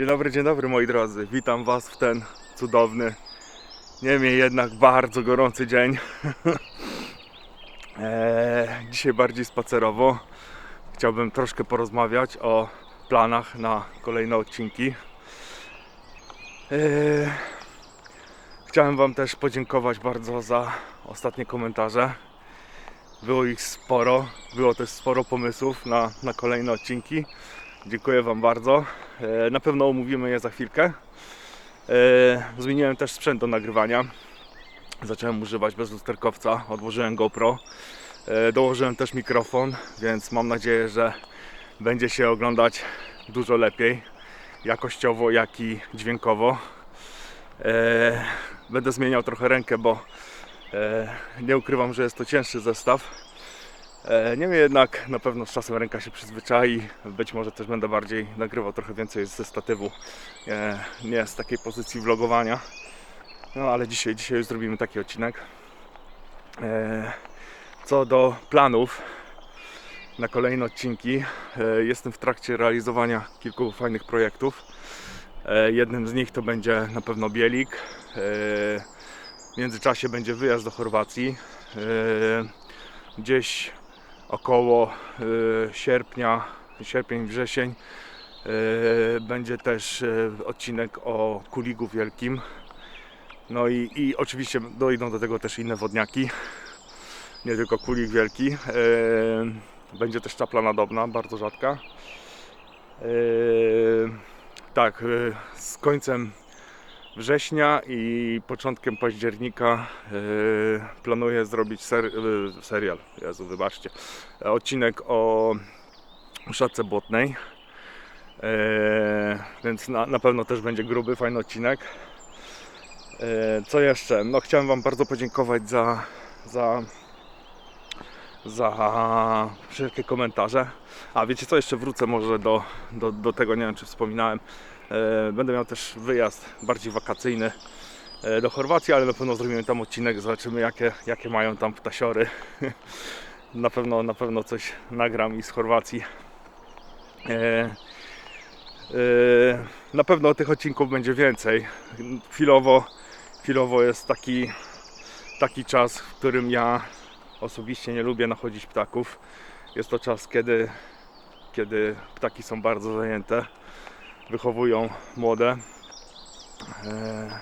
Dzień dobry, dzień dobry moi drodzy. Witam Was w ten cudowny, niemniej jednak bardzo gorący dzień. Eee, dzisiaj bardziej spacerowo. Chciałbym troszkę porozmawiać o planach na kolejne odcinki. Eee, chciałem Wam też podziękować bardzo za ostatnie komentarze. Było ich sporo, było też sporo pomysłów na, na kolejne odcinki. Dziękuję Wam bardzo. E, Na pewno omówimy je za chwilkę. E, Zmieniłem też sprzęt do nagrywania. Zacząłem używać bezlusterkowca, odłożyłem GoPro. E, Dołożyłem też mikrofon, więc mam nadzieję, że będzie się oglądać dużo lepiej, jakościowo, jak i dźwiękowo. Będę zmieniał trochę rękę, bo nie ukrywam, że jest to cięższy zestaw. E, Niemniej jednak na pewno z czasem ręka się przyzwyczai. Być może też będę bardziej nagrywał trochę więcej ze statywu, e, nie z takiej pozycji vlogowania. No ale dzisiaj, dzisiaj już zrobimy taki odcinek. E, Co do planów na kolejne odcinki, jestem w trakcie realizowania kilku fajnych projektów. Jednym z nich to będzie na pewno Bielik. W międzyczasie będzie wyjazd do Chorwacji. Gdzieś około y, sierpnia, sierpień, wrzesień y, będzie też y, odcinek o kuligu wielkim. No i, i oczywiście dojdą do tego też inne wodniaki, nie tylko kulik wielki. Będzie też czapla nadobna, bardzo rzadka. Tak, z końcem września i początkiem października yy, planuję zrobić ser, yy, serial, Jezu, wybaczcie, odcinek o szatce błotnej. Yy, więc na, na pewno też będzie gruby, fajny odcinek. Co jeszcze? No chciałem Wam bardzo podziękować za, za, za wszelkie komentarze. A wiecie co, jeszcze wrócę może do, do, do tego, nie wiem czy wspominałem. E, Będę miał też wyjazd bardziej wakacyjny e, do Chorwacji, ale na pewno zrobimy tam odcinek, zobaczymy jakie, jakie mają tam ptasiory. na, pewno, na pewno coś nagram i z Chorwacji. E, Na pewno tych odcinków będzie więcej. Chwilowo, chwilowo jest taki, taki czas, w którym ja osobiście nie lubię nachodzić ptaków. Jest to czas, kiedy, kiedy ptaki są bardzo zajęte wychowują młode, e,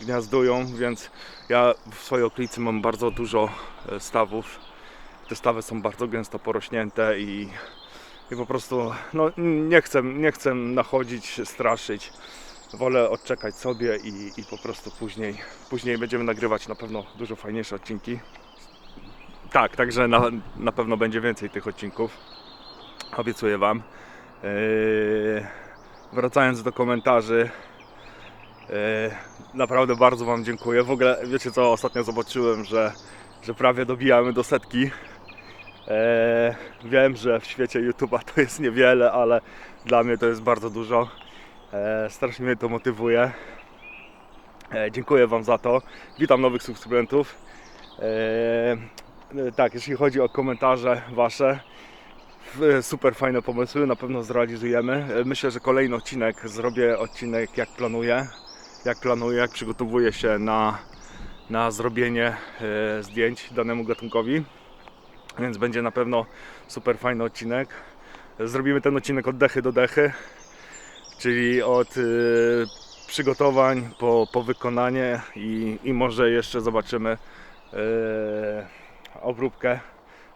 gniazdują, więc ja w swojej okolicy mam bardzo dużo e, stawów. Te stawy są bardzo gęsto porośnięte i, i po prostu no, nie, chcę, nie chcę nachodzić, straszyć. Wolę odczekać sobie i, i po prostu później, później będziemy nagrywać na pewno dużo fajniejsze odcinki. Tak, także na, na pewno będzie więcej tych odcinków. Obiecuję Wam. Yy, wracając do komentarzy, e, naprawdę bardzo Wam dziękuję. W ogóle wiecie co, ostatnio zobaczyłem, że, że prawie dobijamy do setki. E, wiem, że w świecie YouTube'a to jest niewiele, ale dla mnie to jest bardzo dużo. E, strasznie mnie to motywuje. Dziękuję Wam za to. Witam nowych subskrybentów. Tak, jeśli chodzi o komentarze Wasze, super fajne pomysły, na pewno zrealizujemy. E, Myślę, że kolejny odcinek zrobię odcinek jak planuję, jak planuję, jak przygotowuję się na, na zrobienie e, zdjęć danemu gatunkowi. Więc będzie na pewno super fajny odcinek. Zrobimy ten odcinek od dechy do dechy, czyli od e, przygotowań po, po wykonanie i, i może jeszcze zobaczymy e, obróbkę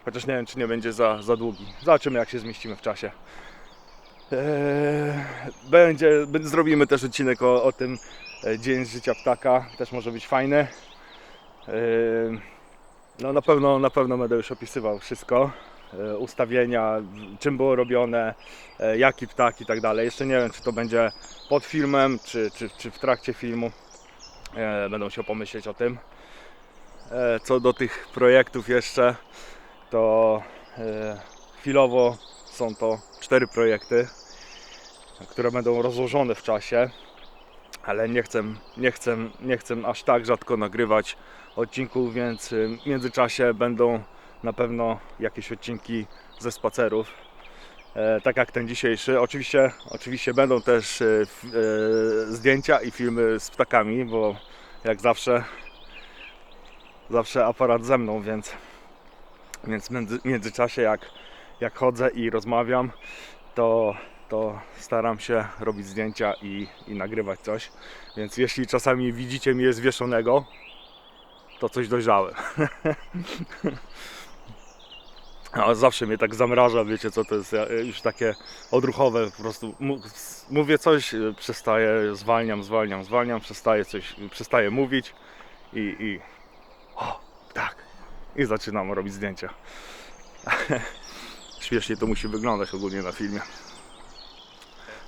Chociaż nie wiem, czy nie będzie za, za długi. Zobaczymy, jak się zmieścimy w czasie. Eee, Będzie, zrobimy też odcinek o, o tym e, dzień z życia ptaka. Też może być fajny. Eee, No na pewno, na pewno będę już opisywał wszystko. E, Ustawienia, czym było robione, e, jaki ptak i tak dalej. Jeszcze nie wiem, czy to będzie pod filmem, czy, czy, czy w trakcie filmu. Będę musiał pomyśleć o tym. Co do tych projektów jeszcze, to e, chwilowo są to cztery projekty, które będą rozłożone w czasie, ale nie chcę, nie chcę, nie chcę aż tak rzadko nagrywać odcinków, więc w międzyczasie będą na pewno jakieś odcinki ze spacerów. e, tak jak ten dzisiejszy. Oczywiście, oczywiście będą też f, e, zdjęcia i filmy z ptakami, bo jak zawsze zawsze aparat ze mną, więc więc w między, w międzyczasie jak, jak chodzę i rozmawiam, to, to staram się robić zdjęcia i, i nagrywać coś. Więc jeśli czasami widzicie mnie zwieszonego, to coś dojrzałem. A zawsze mnie tak zamraża, wiecie co to jest już takie odruchowe, po prostu mówię coś, y, przestaję, zwalniam, zwalniam, zwalniam, przestaję coś, przestaję mówić i, i o, tak, i zaczynam robić zdjęcia. Śmiesznie to musi wyglądać ogólnie na filmie.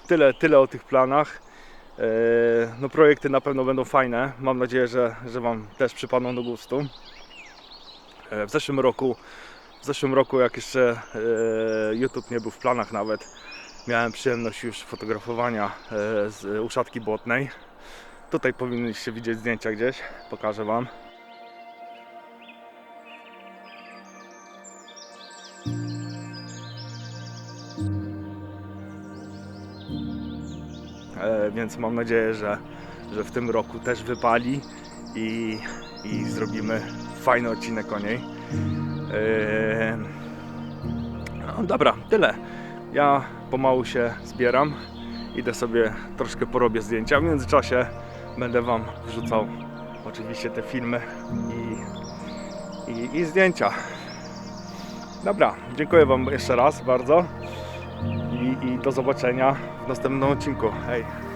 Tyle, tyle o tych planach. Eee, No projekty na pewno będą fajne. Mam nadzieję, że, że Wam też przypadną do gustu. E, W zeszłym roku, w zeszłym roku jak jeszcze e, YouTube nie był w planach nawet, miałem przyjemność już fotografowania e, z uszatki błotnej. Tutaj powinniście widzieć zdjęcia gdzieś, pokażę Wam. Więc mam nadzieję, że, że w tym roku też wypali i, i zrobimy fajny odcinek o niej. E, no dobra, tyle. Ja pomału się zbieram. Idę sobie troszkę porobię zdjęcia. W międzyczasie będę Wam wrzucał oczywiście te filmy i, i, i zdjęcia. Dobra, dziękuję Wam jeszcze raz bardzo i, i do zobaczenia w następnym odcinku. Hej!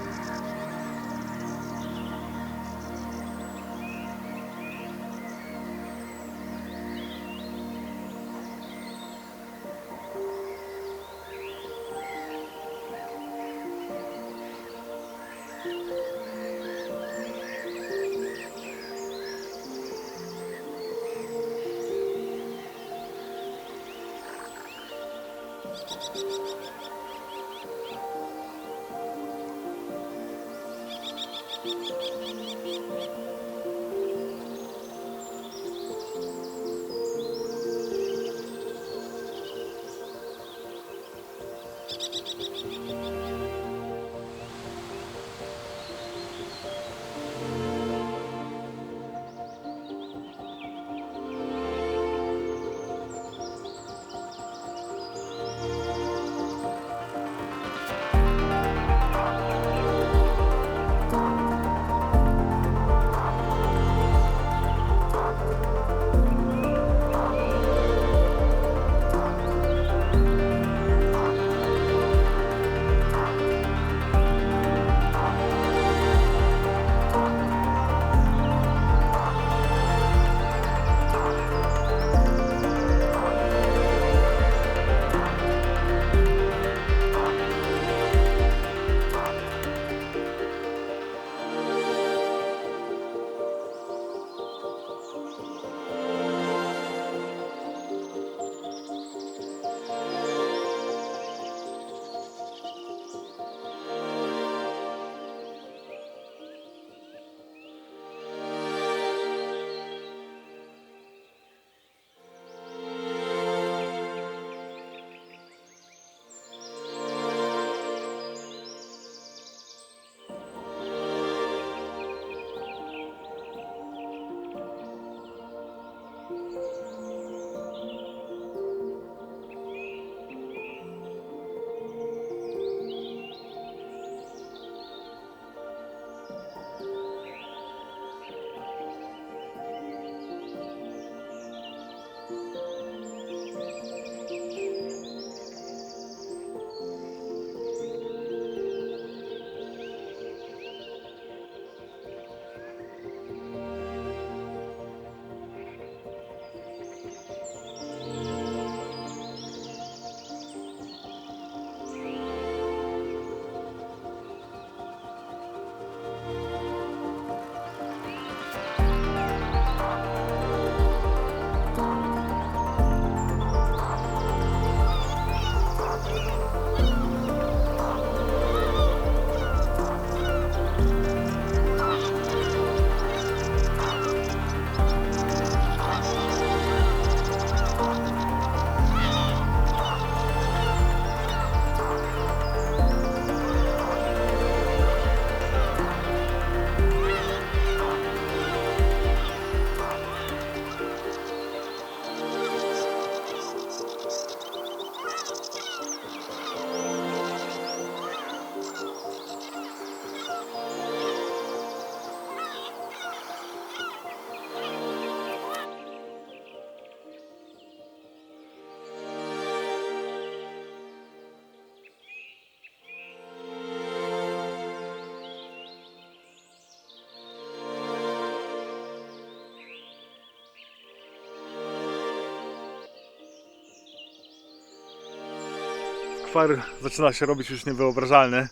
Far zaczyna się robić już niewyobrażalny.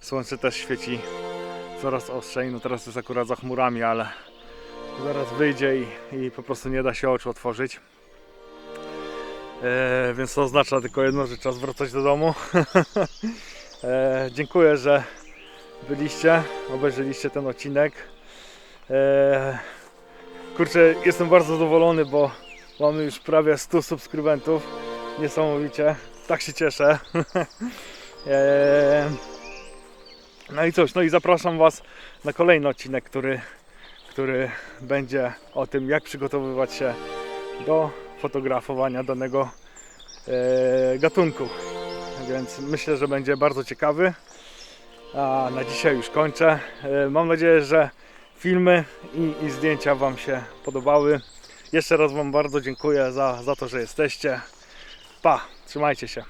Słońce też świeci coraz ostrzej. No teraz jest akurat za chmurami, ale zaraz wyjdzie i, i po prostu nie da się oczu otworzyć. E, więc to oznacza tylko jedno, że czas wracać do domu. e, dziękuję, że byliście, obejrzeliście ten odcinek. E, kurczę, jestem bardzo zadowolony, bo mamy już prawie 100 subskrybentów. Niesamowicie, tak się cieszę. e, no i cóż, no i zapraszam Was na kolejny odcinek, który, który będzie o tym, jak przygotowywać się do fotografowania danego e, gatunku. Więc myślę, że będzie bardzo ciekawy. A na dzisiaj już kończę. E, mam nadzieję, że filmy i, i zdjęcia Wam się podobały. Jeszcze raz Wam bardzo dziękuję za, za to, że jesteście. Pa, trzymajcie się.